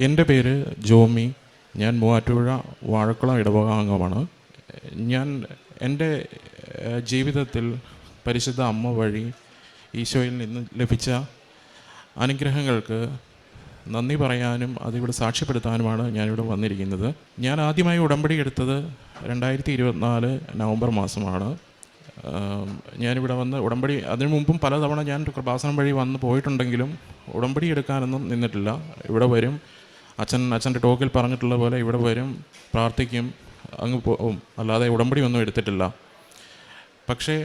എന്റെ പേര് ജോമി. ഞാൻ മൂവാറ്റുപുഴ വാഴക്കുളം ഇടവക അംഗമാണ്. ഞാൻ എന്റെ ജീവിതത്തിൽ പരിശുദ്ധ അമ്മ വഴി ഈശോയിൽ നിന്ന് ലഭിച്ച അനുഗ്രഹങ്ങൾക്ക് നന്ദി പറയാനും അതിവിടെ സാക്ഷ്യപ്പെടുത്താനുമാണ് ഞാനിവിടെ വന്നിരിക്കുന്നത്. ഞാൻ ആദ്യമായി ഉടമ്പടി എടുത്തത് രണ്ടായിരത്തി ഇരുപത്തിനാല് നവംബർ മാസമാണ്. ഞാനിവിടെ വന്ന് ഉടമ്പടി അതിനു മുമ്പും പലതവണ ഞാൻ കൃപാസനം വഴി വന്ന് പോയിട്ടുണ്ടെങ്കിലും ഉടമ്പടി എടുക്കാനൊന്നും നിന്നിട്ടില്ല. ഇവിടെ വരും. അച്ഛൻ അച്ഛന്റെ ടോക്കിൽ പറഞ്ഞിട്ടുള്ള പോലെ ഇവിടെ വരും പ്രാർത്ഥിക്കും അങ്ങ് പോകും അല്ലാതെ ഉടമ്പടി ഒന്നും എടുത്തിട്ടില്ല. പക്ഷേ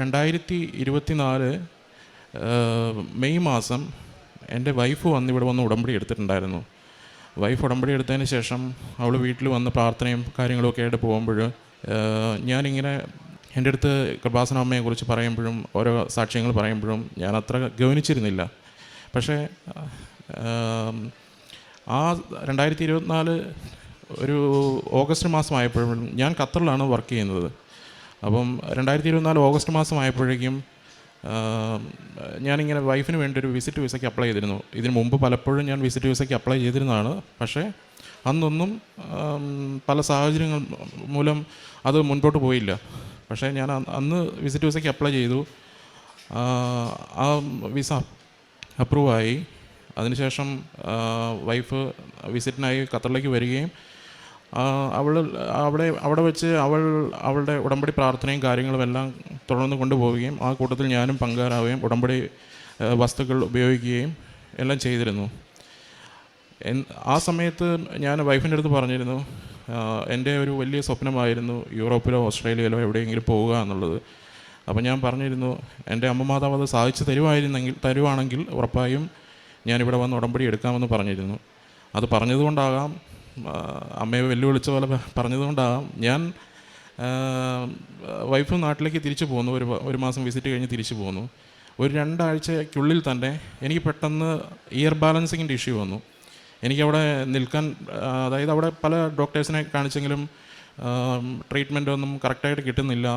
രണ്ടായിരത്തി ഇരുപത്തി നാല് മെയ് മാസം എന്റെ വൈഫ് വന്ന് ഇവിടെ വന്ന് ഉടമ്പടി എടുത്തിട്ടുണ്ടായിരുന്നു. വൈഫ് ഉടമ്പടി എടുത്തതിന് ശേഷം അവൾ വീട്ടിൽ വന്ന് പ്രാർത്ഥനയും കാര്യങ്ങളൊക്കെ ആയിട്ട് പോകുമ്പോൾ ഞാനിങ്ങനെ എന്റെ അടുത്ത് കൃപാസന അമ്മയെക്കുറിച്ച് പറയുമ്പോഴും ഓരോ സാക്ഷ്യങ്ങൾ പറയുമ്പോഴും ഞാൻ അത്ര ഗവനിച്ചിരുന്നില്ല പക്ഷേ ആം, രണ്ടായിരത്തി ഇരുപത്തിനാല് ഒരു ഓഗസ്റ്റ് മാസമായപ്പോഴും ഞാൻ ഖത്തറിലാണ് വർക്ക് ചെയ്യുന്നത്. അപ്പം രണ്ടായിരത്തി ഇരുപത്തിനാല് ഓഗസ്റ്റ് മാസമായപ്പോഴേക്കും ഞാനിങ്ങനെ വൈഫിന് വേണ്ടി ഒരു വിസിറ്റ് വിസയ്ക്ക് അപ്ലൈ ചെയ്തിരുന്നു. ഇതിന് മുമ്പ് പലപ്പോഴും ഞാൻ വിസിറ്റ് വിസയ്ക്ക് അപ്ലൈ ചെയ്തിരുന്നതാണ്. പക്ഷേ അന്നൊന്നും പല സാഹചര്യങ്ങൾ മൂലം അത് മുൻപോട്ട് പോയില്ല. പക്ഷേ ഞാൻ അന്ന് വിസിറ്റ് വിസയ്ക്ക് അപ്ലൈ ചെയ്തു. ആ വിസ അപ്രൂവായി. അതിനുശേഷം വൈഫ് വിസിറ്റിനായി ഖത്തറിലേക്ക് വരികയും അവൾ അവിടെ അവിടെ വെച്ച് അവൾ അവളുടെ ഉടമ്പടി പ്രാർത്ഥനയും കാര്യങ്ങളും എല്ലാം തുടർന്ന് കൊണ്ടുപോവുകയും ആ കൂട്ടത്തിൽ ഞാനും പങ്കാറാവുകയും ഉടമ്പടി വസ്തുക്കൾ ഉപയോഗിക്കുകയും എല്ലാം ചെയ്തിരുന്നു. ആ സമയത്ത് ഞാൻ വൈഫിന്റെ അടുത്ത് പറഞ്ഞിരുന്നു എന്റെ ഒരു വലിയ സ്വപ്നമായിരുന്നു യൂറോപ്പിലോ ഓസ്ട്രേലിയയിലോ എവിടെയെങ്കിലും പോവുക എന്നുള്ളത്. അപ്പോൾ ഞാൻ പറഞ്ഞിരുന്നു എന്റെ അമ്മ മാതാവ് അത് സാധിച്ചു തരുമായിരുന്നെങ്കിൽ തരുവാണെങ്കിൽ ഉറപ്പായും ഞാനിവിടെ വന്ന് ഉടമ്പടി എടുക്കാമെന്ന് പറഞ്ഞിരുന്നു. അത് പറഞ്ഞതുകൊണ്ടാകാം അമ്മയെ വെല്ലുവിളിച്ച പോലെ പറഞ്ഞതുകൊണ്ടാകാം. ഞാൻ വൈഫ് നാട്ടിലേക്ക് തിരിച്ചു പോന്നു. ഒരു ഒരു മാസം വിസിറ്റ് കഴിഞ്ഞ് തിരിച്ചു പോന്നു. ഒരു രണ്ടാഴ്ചയ്ക്കുള്ളിൽ തന്നെ എനിക്ക് പെട്ടെന്ന് ഇയർ ബാലൻസിങ്ങിന്റെ ഇഷ്യൂ വന്നു. എനിക്കവിടെ നിൽക്കാൻ അതായത് അവിടെ പല ഡോക്ടേഴ്സിനെ കാണിച്ചെങ്കിലും ട്രീറ്റ്മെന്റ് ഒന്നും കറക്റ്റായിട്ട് കിട്ടുന്നില്ല.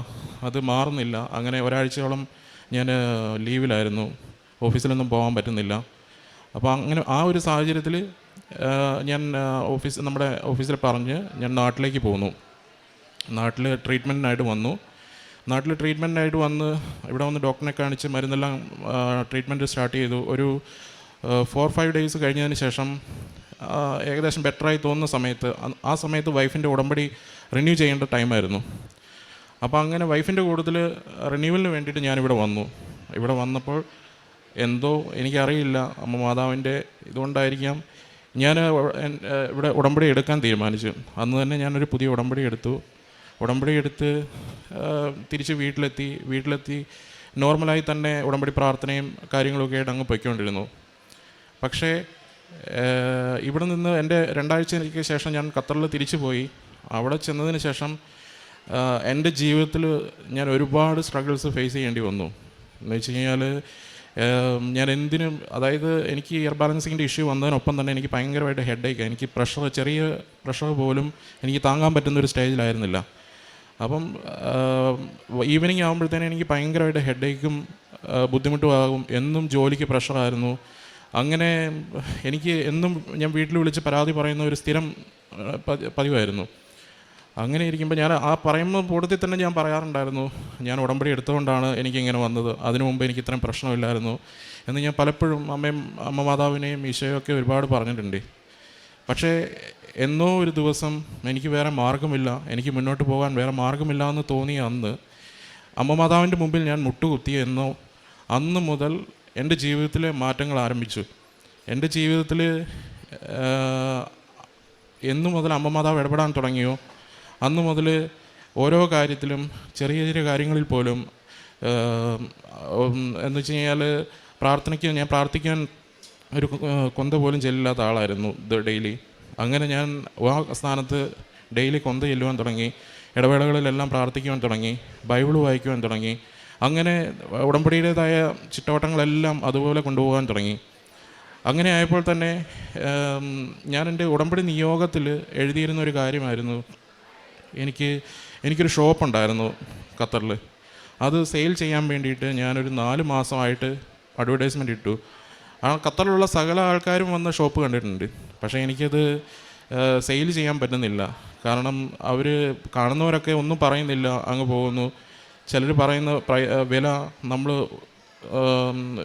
അത് മാറുന്നില്ല. അങ്ങനെ ഒരാഴ്ചയോളം ഞാൻ ലീവിലായിരുന്നു ഓഫീസിലൊന്നും പോകാൻ പറ്റുന്നില്ല. അപ്പോൾ അങ്ങനെ ആ ഒരു സാഹചര്യത്തിൽ ഞാൻ ഓഫീസ് നമ്മുടെ ഓഫീസിൽ പറഞ്ഞ് ഞാൻ നാട്ടിലേക്ക് പോന്നു. നാട്ടിൽ ട്രീറ്റ്മെന്റിനായിട്ട് വന്നു. നാട്ടിൽ ട്രീറ്റ്മെന്റിനായിട്ട് വന്ന് ഇവിടെ വന്ന് ഡോക്ടറിനെ കാണിച്ച് മരുന്നെല്ലാം ട്രീറ്റ്മെന്റ് സ്റ്റാർട്ട് ചെയ്തു. ഒരു ഫോർ ഫൈവ് ഡേയ്സ് കഴിഞ്ഞതിന് ശേഷം ഏകദേശം ബെറ്ററായി തോന്നുന്ന സമയത്ത് ആ സമയത്ത് വൈഫിന്റെ ഉടമ്പടി റിന്യൂ ചെയ്യേണ്ട ടൈമായിരുന്നു. അപ്പോൾ അങ്ങനെ വൈഫിന്റെ കൂടുതൽ റിന്യൂവലിന് വേണ്ടിയിട്ട് ഞാനിവിടെ വന്നു. ഇവിടെ വന്നപ്പോൾ എന്തോ എനിക്കറിയില്ല. അമ്മ മാതാവിന്റെ ഇതുകൊണ്ടായിരിക്കാം. ഞാൻ ഇവിടെ ഉടമ്പടി എടുക്കാൻ തീരുമാനിച്ചു. അന്ന് തന്നെ ഞാനൊരു പുതിയ ഉടമ്പടി എടുത്തു. ഉടമ്പടി എടുത്ത് തിരിച്ച് വീട്ടിലെത്തി. വീട്ടിലെത്തി നോർമലായി തന്നെ ഉടമ്പടി പ്രാർത്ഥനയും കാര്യങ്ങളൊക്കെ ആയിട്ട് അങ്ങ് പൊയ്ക്കൊണ്ടിരുന്നു. പക്ഷേ ഇവിടെ നിന്ന് എന്റെ രണ്ടാഴ്ചയ്ക്ക് ശേഷം ഞാൻ ഖത്തറിൽ തിരിച്ചു പോയി. അവിടെ ചെന്നതിന് ശേഷം എന്റെ ജീവിതത്തിൽ ഞാൻ ഒരുപാട് സ്ട്രഗിൾസ് ഫേസ് ചെയ്യേണ്ടി വന്നു. എന്ന് വെച്ച് കഴിഞ്ഞാൽ ഞാൻ എന്തിനും അതായത് എനിക്ക് ഇയർ ബാലൻസിങ്ങിന്റെ ഇഷ്യൂ വന്നതിനൊപ്പം തന്നെ എനിക്ക് ഭയങ്കരമായിട്ട് ഹെഡേക്ക് എനിക്ക് പ്രഷർ ചെറിയ പ്രഷർ പോലും എനിക്ക് താങ്ങാൻ പറ്റുന്ന ഒരു സ്റ്റേജിലായിരുന്നില്ല അപ്പം ഈവനിങ് ആകുമ്പോഴത്തേനും എനിക്ക് ഭയങ്കരമായിട്ട് ഹെഡേക്കും ബുദ്ധിമുട്ടും ആകും. എന്നും ജോലിക്ക് പ്രഷറായിരുന്നു അങ്ങനെ എനിക്ക് എന്നും ഞാൻ വീട്ടിൽ വിളിച്ച് പരാതി പറയുന്ന ഒരു സ്ഥിരം പതിവായിരുന്നു. അങ്ങനെ ഇരിക്കുമ്പോൾ ഞാൻ ആ പറയുന്ന കൂട്ടത്തിൽ തന്നെ ഞാൻ പറയാറുണ്ടായിരുന്നു. ഞാൻ ഉടമ്പടി എടുത്തുകൊണ്ടാണ് എനിക്കിങ്ങനെ വന്നത്. അതിനു മുമ്പ് എനിക്ക് ഇത്രയും പ്രശ്നമില്ലായിരുന്നു എന്ന് ഞാൻ പലപ്പോഴും അമ്മയും അമ്മ മാതാവിനെയും ഈശോയൊക്കെ ഒരുപാട് പറഞ്ഞിട്ടുണ്ട്. പക്ഷേ എന്നോ ഒരു ദിവസം എനിക്ക് വേറെ മാർഗമില്ല എനിക്ക് മുന്നോട്ട് പോകാൻ വേറെ മാർഗമില്ല എന്ന് തോന്നിയ അന്ന് അമ്മ മാതാവിന്റെ മുമ്പിൽ ഞാൻ മുട്ടുകുത്തി എന്നോ അന്ന് മുതൽ എന്റെ ജീവിതത്തിലെ മാറ്റങ്ങൾ ആരംഭിച്ചു. എന്റെ ജീവിതത്തിൽ എന്നു മുതൽ അമ്മ മാതാവ് ഇടപെടാൻ തുടങ്ങിയോ അന്ന് മുതൽ ഓരോ കാര്യത്തിലും ചെറിയ ചെറിയ കാര്യങ്ങളിൽ പോലും എന്ന് വെച്ച് കഴിഞ്ഞാൽ പ്രാർത്ഥനയ്ക്ക് ഞാൻ പ്രാർത്ഥിക്കാൻ ഒരു കൊന്ത പോലും ചെല്ലില്ലാത്ത ആളായിരുന്നു ഇത് ഡെയിലി. അങ്ങനെ ഞാൻ ആ സ്ഥാനത്ത് ഡെയിലി കൊന്ത ചെല്ലുവാൻ തുടങ്ങി ഇടവേളകളിലെല്ലാം പ്രാർത്ഥിക്കുവാൻ തുടങ്ങി ബൈബിൾ വായിക്കുവാൻ തുടങ്ങി അങ്ങനെ ഉടമ്പടിയുടേതായ ചിട്ടവട്ടങ്ങളെല്ലാം അതുപോലെ കൊണ്ടുപോകാൻ തുടങ്ങി. അങ്ങനെ ആയപ്പോൾ തന്നെ ഞാൻ എന്റെ ഉടമ്പടി നിയോഗത്തിൽ എഴുതിയിരുന്ന ഒരു കാര്യമായിരുന്നു എനിക്ക് എനിക്കൊരു ഷോപ്പ് ഉണ്ടായിരുന്നു ഖത്തറിൽ അത് സെയിൽ ചെയ്യാൻ വേണ്ടിയിട്ട് ഞാനൊരു നാല് മാസമായിട്ട് അഡ്വർടൈസ്മെന്റ് ഇട്ടു. ആ ഖത്തറിലുള്ള സകല ആൾക്കാരും വന്ന ഷോപ്പ് കണ്ടിട്ടുണ്ട്. പക്ഷേ എനിക്കത് സെയിൽ ചെയ്യാൻ പറ്റുന്നില്ല. കാരണം അവർ കാണുന്നവരൊക്കെ ഒന്നും പറയുന്നില്ല അങ്ങ് പോകുന്നു. ചിലർ പറയുന്ന വില നമ്മൾ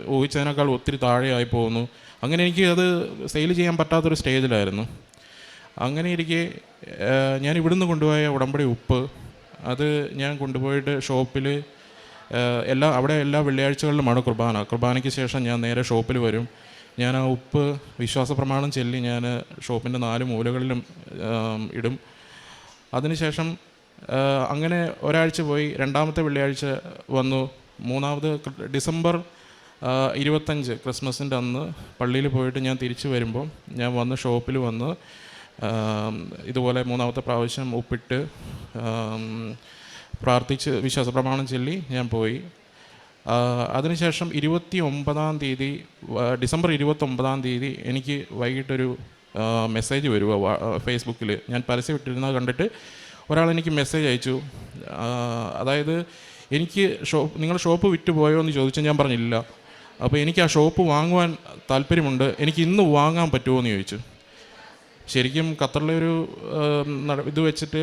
ഊഹിച്ചതിനേക്കാൾ ഒത്തിരി താഴെയായി പോകുന്നു. അങ്ങനെ എനിക്ക് അത് സെയിൽ ചെയ്യാൻ പറ്റാത്തൊരു സ്റ്റേജിലായിരുന്നു അങ്ങനെ ഇരിക്കെ ഞാൻ ഇവിടുന്ന് കൊണ്ടുപോയ ഉടമ്പടി ഉപ്പ് അത് ഞാൻ കൊണ്ടുപോയിട്ട് ഷോപ്പിൽ എല്ലാ അവിടെ എല്ലാ വെള്ളിയാഴ്ചകളിലുമാണ് കുർബാന. കുർബാനയ്ക്ക് ശേഷം ഞാൻ നേരെ ഷോപ്പിൽ വരും. ഞാൻ ആ ഉപ്പ് വിശ്വാസ പ്രമാണം ചൊല്ലി ഞാൻ ഷോപ്പിന്റെ നാല് മൂലകളിലും ഇടും. അതിനുശേഷം അങ്ങനെ ഒരാഴ്ച പോയി. രണ്ടാമത്തെ വെള്ളിയാഴ്ച വന്നു. മൂന്നാമത് ഡിസംബർ ഇരുപത്തഞ്ച് ക്രിസ്മസിന്റെ അന്ന് പള്ളിയിൽ പോയിട്ട് ഞാൻ തിരിച്ചു വരുമ്പോൾ ഞാൻ വന്ന് ഷോപ്പിൽ വന്ന് ഇതുപോലെ മൂന്നാമത്തെ പ്രാവശ്യം ഉപ്പിട്ട് പ്രാർത്ഥിച്ച് വിശ്വാസ പ്രമാണം ചൊല്ലി ഞാൻ പോയി. അതിനുശേഷം ഇരുപത്തി ഒമ്പതാം തീയതി ഡിസംബർ ഇരുപത്തൊമ്പതാം തീയതി എനിക്ക് വൈകിട്ടൊരു മെസ്സേജ് വരുക ഫേസ്ബുക്കിൽ ഞാൻ പരസ്യം ഇട്ടിരുന്നത് കണ്ടിട്ട് ഒരാൾ എനിക്ക് മെസ്സേജ് അയച്ചു. അതായത് എനിക്ക് ഷോപ്പ് നിങ്ങൾ ഷോപ്പ് വിറ്റ് പോയോ എന്ന് ചോദിച്ചാൽ ഞാൻ പറഞ്ഞില്ല. അപ്പോൾ എനിക്ക് ആ ഷോപ്പ് വാങ്ങുവാൻ താല്പര്യമുണ്ട്. എനിക്ക് ഇന്ന് വാങ്ങാൻ പറ്റുമോ എന്ന് ചോദിച്ചു. ശരിക്കും ഖത്തറിലെ ഒരു ഇത് വെച്ചിട്ട്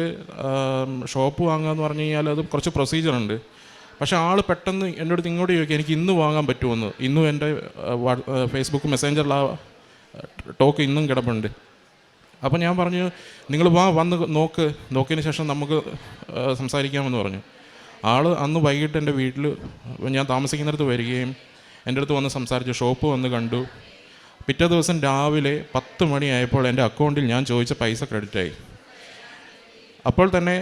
ഷോപ്പ് വാങ്ങുക എന്ന് പറഞ്ഞു കഴിഞ്ഞാൽ അത് കുറച്ച് പ്രൊസീജിയർ ഉണ്ട്. പക്ഷെ ആൾ പെട്ടെന്ന് എന്റെ അടുത്ത് ഇങ്ങോട്ട് ചോദിക്കുക എനിക്ക് ഇന്ന് വാങ്ങാൻ പറ്റുമെന്ന്. ഇന്നും എന്റെ ഫേസ്ബുക്ക് മെസ്സഞ്ചറിൽ ആ ടോക്ക് ഇന്നും കിടപ്പുണ്ട്. അപ്പോൾ ഞാൻ പറഞ്ഞു നിങ്ങൾ വാ വന്ന് നോക്ക്. നോക്കിയതിന് ശേഷം നമുക്ക് സംസാരിക്കാമെന്ന് പറഞ്ഞു. ആൾ അന്ന് വൈകിട്ട് എന്റെ വീട്ടിൽ ഞാൻ താമസിക്കുന്നിടത്ത് വരികയും എന്റെ അടുത്ത് വന്ന് സംസാരിച്ചു. ഷോപ്പ് വന്ന് കണ്ടു. പിറ്റേ ദിവസം രാവിലെ പത്ത് മണിയായപ്പോൾ എന്റെ അക്കൗണ്ടിൽ ഞാൻ ചോദിച്ച പൈസ ക്രെഡിറ്റായി. അപ്പോൾ തന്നെ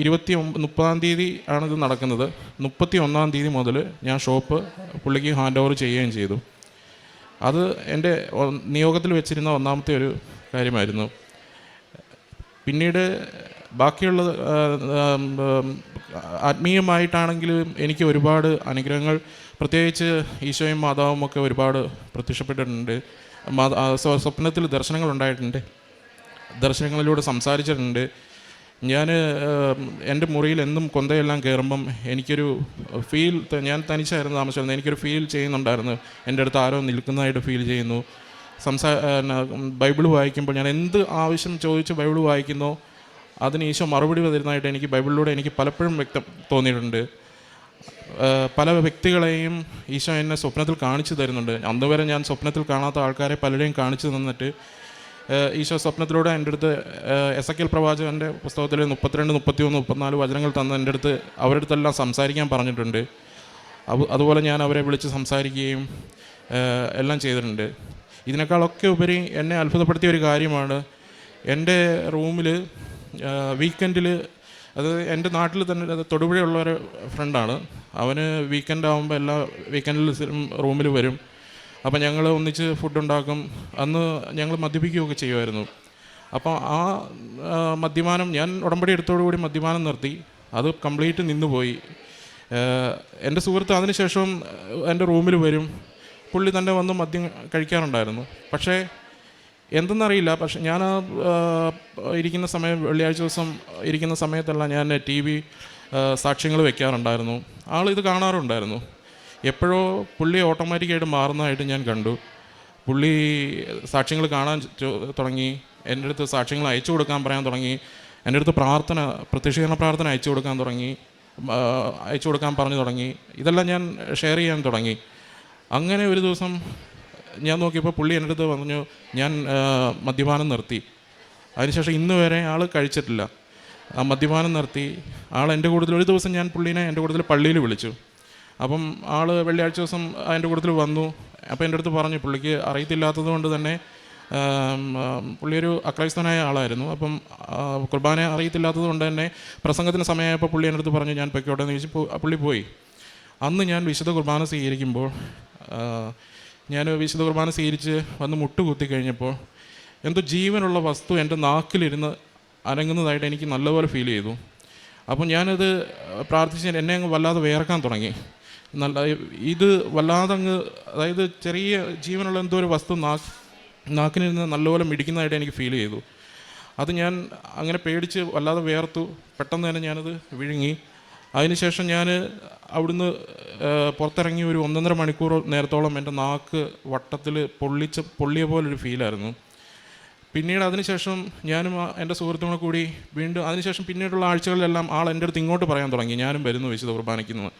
ഇരുപത്തി മുപ്പതാം തീയതി ഇത് നടക്കുന്നത്. മുപ്പത്തി ഒന്നാം തീയതി മുതൽ ഞാൻ ഷോപ്പ് പുള്ളിക്ക് ഹാൻഡ് ഓവർ ചെയ്യുകയും ചെയ്തു. അത് എന്റെ നിയോഗത്തിൽ വെച്ചിരുന്ന ഒന്നാമത്തെ ഒരു കാര്യമായിരുന്നു. പിന്നീട് ബാക്കിയുള്ള ആത്മീയമായിട്ടാണെങ്കിലും എനിക്ക് ഒരുപാട് അനുഗ്രഹങ്ങൾ പ്രത്യേകിച്ച് ഈശോയും മാതാവും ഒക്കെ ഒരുപാട് പ്രത്യക്ഷപ്പെട്ടിട്ടുണ്ട്. സ്വപ്നത്തിൽ ദർശനങ്ങൾ ഉണ്ടായിട്ടുണ്ട്. ദർശനങ്ങളിലൂടെ സംസാരിച്ചിട്ടുണ്ട്. ഞാൻ എന്റെ മുറിയിൽ എന്നും കൊന്തയെല്ലാം കയറുമ്പം എനിക്കൊരു ഫീൽ ഞാൻ തനിച്ചായിരുന്നു താമസിച്ചിരുന്നത്. എനിക്കൊരു ഫീൽ ചെയ്യുന്നുണ്ടായിരുന്നു. എന്റെ അടുത്ത് ആരോ നിൽക്കുന്നതായിട്ട് ഫീൽ ചെയ്യുന്നു. സംസാ ബൈബിൾ വായിക്കുമ്പോൾ ഞാൻ എന്ത് ആവശ്യം ചോദിച്ച് ബൈബിൾ വായിക്കുന്നോ അതിന് ഈശോ മറുപടി വരുന്നതായിട്ട് എനിക്ക് ബൈബിളിലൂടെ എനിക്ക് പലപ്പോഴും വ്യക്തം തോന്നിയിട്ടുണ്ട്. പല വ്യക്തികളെയും ഈശോ എന്നെ സ്വപ്നത്തിൽ കാണിച്ചു തരുന്നുണ്ട്. അന്ന് വരെ ഞാൻ സ്വപ്നത്തിൽ കാണാത്ത ആൾക്കാരെ പലരെയും കാണിച്ചു തന്നിട്ട് ഈശോ സ്വപ്നത്തിലൂടെ എന്റെ അടുത്ത് എസ് എ കെൽ പ്രവാചകന്റെ പുസ്തകത്തിൽ മുപ്പത്തിരണ്ട് മുപ്പത്തിയൊന്ന് മുപ്പത്തിനാല് വചനങ്ങൾ തന്ന എന്റെ അടുത്ത് അവരുടെ അടുത്തെല്ലാം സംസാരിക്കാൻ പറഞ്ഞിട്ടുണ്ട്. അത് അതുപോലെ ഞാൻ അവരെ വിളിച്ച് സംസാരിക്കുകയും എല്ലാം ചെയ്തിട്ടുണ്ട്. ഇതിനേക്കാളൊക്കെ ഉപരി എന്നെ അത്ഭുതപ്പെടുത്തിയ ഒരു കാര്യമാണ് എന്റെ റൂമിൽ വീക്കെൻഡിൽ അത് എന്റെ നാട്ടിൽ തന്നെ അത് തൊടുപുഴയുള്ള ഒരു ഫ്രണ്ടാണ് അവന് വീക്കെൻഡ് ആകുമ്പോൾ എല്ലാ വീക്കെൻഡിൽ റൂമിൽ വരും. അപ്പം ഞങ്ങൾ ഒന്നിച്ച് ഫുഡ് ഉണ്ടാക്കും. അന്ന് ഞങ്ങൾ മദ്യപിക്കുകയൊക്കെ ചെയ്യുമായിരുന്നു. അപ്പോൾ ആ മദ്യപാനം ഞാൻ ഉടമ്പടി എടുത്തോടുകൂടി മദ്യപാനം നിർത്തി. അത് കംപ്ലീറ്റ് നിന്നുപോയി എന്റെ സുഹൃത്ത് അതിനുശേഷം എന്റെ റൂമിൽ വരും. പുള്ളി തന്നെ വന്ന് മദ്യം കഴിക്കാറുണ്ടായിരുന്നു. പക്ഷേ എന്തെന്നറിയില്ല. പക്ഷെ ഞാൻ ഇരിക്കുന്ന സമയം വെള്ളിയാഴ്ച ദിവസം ഇരിക്കുന്ന സമയത്തെല്ലാം ഞാൻ ടി വി സാക്ഷ്യങ്ങൾ വെക്കാറുണ്ടായിരുന്നു. ആൾ ഇത് കാണാറുണ്ടായിരുന്നു. എപ്പോഴോ പുള്ളി ഓട്ടോമാറ്റിക്കായിട്ട് മാറുന്നതായിട്ട് ഞാൻ കണ്ടു. പുള്ളി സാക്ഷ്യങ്ങൾ കാണാൻ തുടങ്ങി. എന്റെ അടുത്ത് സാക്ഷ്യങ്ങൾ അയച്ചു കൊടുക്കാൻ പറയാൻ തുടങ്ങി. എന്റെ അടുത്ത് പ്രാർത്ഥന പ്രത്യക്ഷീകരണ പ്രാർത്ഥന അയച്ചു കൊടുക്കാൻ തുടങ്ങി. അയച്ചു കൊടുക്കാൻ പറഞ്ഞു തുടങ്ങി. ഇതെല്ലാം ഞാൻ ഷെയർ ചെയ്യാൻ തുടങ്ങി. അങ്ങനെ ഒരു ദിവസം ഞാൻ നോക്കിയപ്പോൾ പുള്ളി എന്റെ അടുത്ത് പറഞ്ഞു ഞാൻ മദ്യപാനം നിർത്തി. അതിനുശേഷം ഇന്ന് വരെ ആൾ കഴിച്ചിട്ടില്ല. ആ മദ്യപാനം നിർത്തി. ആൾ എന്റെ കൂടുതൽ ഒരു ദിവസം ഞാൻ പുള്ളീനെ എന്റെ കൂടുതൽ പള്ളിയിൽ വിളിച്ചു. അപ്പം ആൾ വെള്ളിയാഴ്ച ദിവസം എന്റെ കൂട്ടത്തിൽ വന്നു. അപ്പോൾ എന്റെ അടുത്ത് പറഞ്ഞു പുള്ളിക്ക് അറിയത്തില്ലാത്തത് കൊണ്ട് തന്നെ ആം, ആം, പുള്ളി ഒരു അക്രൈസ്തനായ ആളായിരുന്നു. അപ്പം കുർബാന അറിയത്തില്ലാത്തത് കൊണ്ട് തന്നെ പ്രസംഗത്തിന് സമയമായപ്പോൾ പുള്ളി എന്റെ അടുത്ത് പറഞ്ഞു ഞാൻ പൊയ്ക്കോട്ടെ എന്ന് ചോദിച്ചു. പുള്ളി പോയി. അന്ന് ഞാൻ വിശുദ്ധ കുർബാന സ്വീകരിക്കുമ്പോൾ ഞാൻ വിശുദ്ധ കുർബാന സ്വീകരിച്ച് വന്ന് മുട്ടുകുത്തി കഴിഞ്ഞപ്പോൾ എന്തോ ജീവനുള്ള വസ്തു എന്റെ നാക്കിലിരുന്ന് അനങ്ങുന്നതായിട്ട് എനിക്ക് നല്ലപോലെ ഫീൽ ചെയ്തു. അപ്പോൾ ഞാനത് പ്രാർത്ഥിച്ച് എന്നെ അങ്ങ് വല്ലാതെ വേർക്കാൻ തുടങ്ങി. നല്ല ഇത് വല്ലാതെ അങ്ങ് അതായത് ചെറിയ ജീവനുള്ള എന്തോ ഒരു വസ്തു നാക്ക് നാക്കിനിരുന്ന് നല്ലപോലെ മിടിക്കുന്നതായിട്ട് എനിക്ക് ഫീൽ ചെയ്തു. അത് ഞാൻ അങ്ങനെ പേടിച്ച് വല്ലാതെ വേർത്തു പെട്ടെന്ന് തന്നെ ഞാനത് വിഴുങ്ങി. അതിനുശേഷം ഞാൻ അവിടുന്ന് പുറത്തിറങ്ങി ഒരു ഒന്നൊന്നര മണിക്കൂർ നേരത്തോളം എന്റെ നാക്ക് വട്ടത്തിൽ പൊള്ളിച്ച് പൊള്ളിയ പോലൊരു ഫീലായിരുന്നു. പിന്നീട് അതിനുശേഷം ഞാനും എന്റെ സുഹൃത്തുക്കളും കൂടി വീണ്ടും അതിനുശേഷം പിന്നീടുള്ള ആഴ്ചകളിലെല്ലാം ആൾ എന്റെ അടുത്ത് ഇങ്ങോട്ട് പറയാൻ തുടങ്ങി. ഞാനും വരുന്നു വിശുദ്ധ കുർബാനയ്ക്ക് നിന്ന്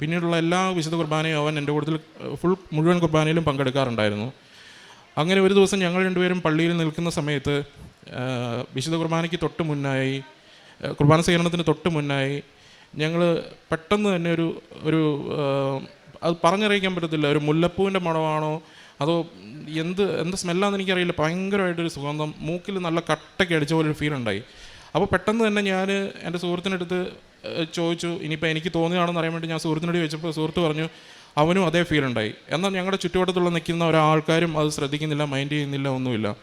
പിന്നീടുള്ള എല്ലാ വിശുദ്ധ കുർബാനയും അവൻ എന്റെ കൂടുതൽ ഫുൾ മുഴുവൻ കുർബാനയിലും പങ്കെടുക്കാറുണ്ടായിരുന്നു. അങ്ങനെ ഒരു ദിവസം ഞങ്ങൾ രണ്ടുപേരും പള്ളിയിൽ നിൽക്കുന്ന സമയത്ത് വിശുദ്ധ കുർബാനയ്ക്ക് തൊട്ട് മുന്നായി കുർബാന സ്വീകരണത്തിന് തൊട്ട് മുന്നായി ഞങ്ങൾ പെട്ടെന്ന് തന്നെ ഒരു ഒരു അത് പറഞ്ഞറിയിക്കാൻ പറ്റത്തില്ല. ഒരു മുല്ലപ്പൂവിന്റെ മണമാണോ? അതോ എന്ത് എന്ത് സ്മെല്ലാന്ന് എനിക്കറിയില്ല. ഭയങ്കരമായിട്ടൊരു സുഗന്ധം. മൂക്കിൽ നല്ല കട്ടയ്ക്ക് അടിച്ച പോലെ ഒരു ഫീൽ ഉണ്ടായി. അപ്പോൾ പെട്ടെന്ന് തന്നെ ഞാൻ എന്റെ സുഹൃത്തിനടുത്ത് ചോദിച്ചു. ഇനിയിപ്പോൾ എനിക്ക് തോന്നിയാണെന്ന് അറിയാൻ വേണ്ടി ഞാൻ സുഹൃത്തിനോട് ചോദിച്ചപ്പോൾ സുഹൃത്ത് പറഞ്ഞു അവനും അതേ ഫീൽ ഉണ്ടായി. എന്നാൽ ഞങ്ങളുടെ ചുറ്റുവട്ടത്തുള്ള നിൽക്കുന്ന ഒരാൾക്കാരും അത് ശ്രദ്ധിക്കുന്നില്ല മൈൻഡ് ചെയ്യുന്നില്ല ഒന്നുമില്ല.